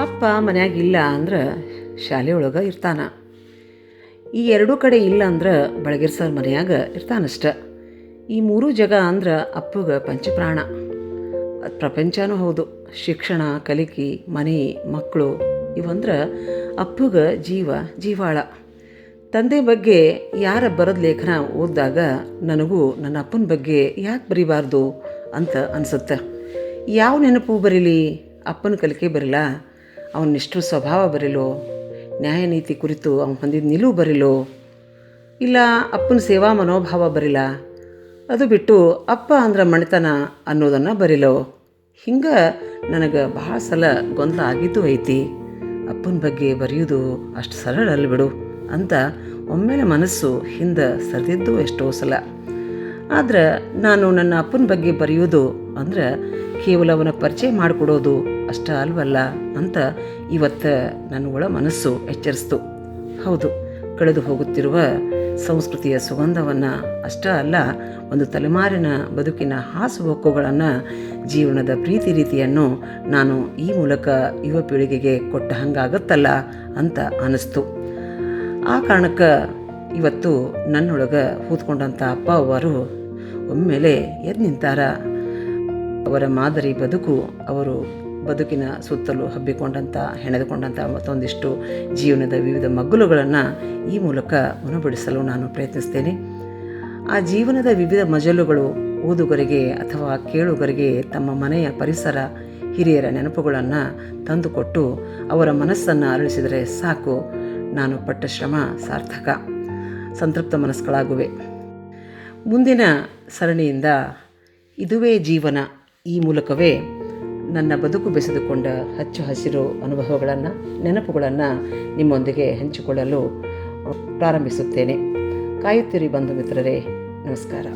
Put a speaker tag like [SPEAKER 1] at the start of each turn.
[SPEAKER 1] ಅಪ್ಪ ಮನ್ಯಾಗ ಇಲ್ಲ ಅಂದ್ರೆ ಶಾಲೆ ಒಳಗೆ ಇರ್ತಾನ. ಈ ಎರಡೂ ಕಡೆ ಇಲ್ಲ ಅಂದ್ರೆ ಬಳಗಿರ್ ಸರ್ ಮನೆಯಾಗ ಇರ್ತಾನಷ್ಟ ಈ ಮೂರೂ ಜಗ ಅಂದ್ರೆ ಅಪ್ಪಗೆ ಪಂಚಪ್ರಾಣ. ಪ್ರಪಂಚನೂ ಹೌದು. ಶಿಕ್ಷಣ, ಕಲಿಕೆ, ಮನೆ ಮಕ್ಕಳು ಇವಂದ್ರೆ ಅಪ್ಪಗೆ ಜೀವ, ಜೀವಾಳ. ತಂದೆ ಬಗ್ಗೆ ಯಾರ ಬರೆದ ಲೇಖನ ಓದಿದಾಗ ನನಗೂ ನನ್ನ ಅಪ್ಪನ ಬಗ್ಗೆ ಯಾಕೆ ಬರಿಬಾರ್ದು ಅಂತ ಅನಿಸುತ್ತೆ. ಯಾವ ನೆನಪು ಬರೀಲಿ? ಅಪ್ಪನ ಕಲಿಕೆ ಬರಿಲ್ಲ ಅವನ ಸ್ವಭಾವ ಬರಿಲೋ? ನ್ಯಾಯ ನೀತಿ ಕುರಿತು ಅವನು ಹೊಂದಿದ ನಿಲುವು ಬರಲೋ? ಇಲ್ಲ, ಅಪ್ಪನ ಸೇವಾ ಮನೋಭಾವ ಬರಿಲ್ಲ? ಅದು ಬಿಟ್ಟು ಅಪ್ಪ ಅಂದ್ರೆ ಮಣಿತನ ಅನ್ನೋದನ್ನು ಬರಿಲೋ? ಹಿಂಗೆ ನನಗೆ ಭಾಳ ಸಲ ಗೊಂದಲ ಆಗಿದ್ದು ಐತಿ. ಅಪ್ಪನ ಬಗ್ಗೆ ಬರೆಯೋದು ಅಷ್ಟು ಸರಳ ಅಲ್ಲ ಬಿಡು ಅಂತ ಒಮ್ಮೆಲೆ ಮನಸ್ಸು ಹಿಂದೆ ಸರಿದಿದ್ದು ಎಷ್ಟೋ ಸಲ. ಆದ್ರೆ ನಾನು ನನ್ನ ಅಪ್ಪನ ಬಗ್ಗೆ ಬರೆಯೋದು ಅಂದ್ರೆ ಕೇವಲ ಅವನ ಪರಿಚಯ ಮಾಡಿಕೊಡೋದು ಅಷ್ಟ ಅಲ್ವಲ್ಲ ಅಂತ ಇವತ್ತು ನನ್ನ ಒಳ ಮನಸ್ಸು ಎಚ್ಚರಿಸ್ತು. ಹೌದು, ಕಳೆದು ಹೋಗುತ್ತಿರುವ ಸಂಸ್ಕೃತಿಯ ಸುಗಂಧವನ್ನು ಅಷ್ಟೇ ಅಲ್ಲ, ಒಂದು ತಲೆಮಾರಿನ ಬದುಕಿನ ಹಾಸುಹೊಕ್ಕುಗಳನ್ನು ಜೀವನದ ಪ್ರೀತಿ ರೀತಿಯನ್ನು ನಾನು ಈ ಮೂಲಕ ಯುವ ಪೀಳಿಗೆಗೆ ಕೊಟ್ಟ ಹಂಗಾಗತ್ತಲ್ಲ ಅಂತ ಅನ್ನಿಸ್ತು ಆ ಕಾರಣಕ್ಕೆ ಇವತ್ತು ನನ್ನೊಳಗೆ ಕೂತ್ಕೊಂಡಂಥ ಅಪ್ಪ ಅವರು ಒಮ್ಮೆಲೆ ಎದ್ದು ನಿಂತಾರ. ಅವರ ಮಾದರಿ ಬದುಕು ಅವರು ಬದುಕಿನ ಸುತ್ತಲೂ ಹಬ್ಬಿಕೊಂಡಂಥ, ಹೆಣೆದುಕೊಂಡಂಥ ಮತ್ತೊಂದಿಷ್ಟು ಜೀವನದ ವಿವಿಧ ಮಗ್ಗುಲುಗಳನ್ನು ಈ ಮೂಲಕ ಉಣಬಡಿಸಲು ನಾನು ಪ್ರಯತ್ನಿಸ್ತೇನೆ. ಆ ಜೀವನದ ವಿವಿಧ ಮಜಲುಗಳು ಓದುಗರಿಗೆ ಅಥವಾ ಕೇಳುಗರಿಗೆ ತಮ್ಮ ಮನೆಯ ಪರಿಸರ, ಹಿರಿಯರ ನೆನಪುಗಳನ್ನು ತಂದುಕೊಟ್ಟು ಅವರ ಮನಸ್ಸನ್ನು ಅರಳಿಸಿದರೆ ಸಾಕು. ನಾನು ಪಟ್ಟ ಶ್ರಮ ಸಾರ್ಥಕ. ಸಂತೃಪ್ತ ಮನಸ್ಸುಗಳಾಗುವೆ ಮುಂದಿನ ಸರಣಿಯಿಂದ ಇದುವೇ ಜೀವನ. ಈ ಮೂಲಕವೇ ನನ್ನ ಬದುಕು ಬೆಸೆದುಕೊಂಡ ಹಚ್ಚು ಹಸಿರು ಅನುಭವಗಳನ್ನು ನೆನಪುಗಳನ್ನು ನಿಮ್ಮೊಂದಿಗೆ ಹಂಚಿಕೊಳ್ಳಲು ಪ್ರಾರಂಭಿಸುತ್ತೇನೆ. ಕಾಯುತ್ತಿರಿ ಬಂಧು ಮಿತ್ರರೇ ನಮಸ್ಕಾರ.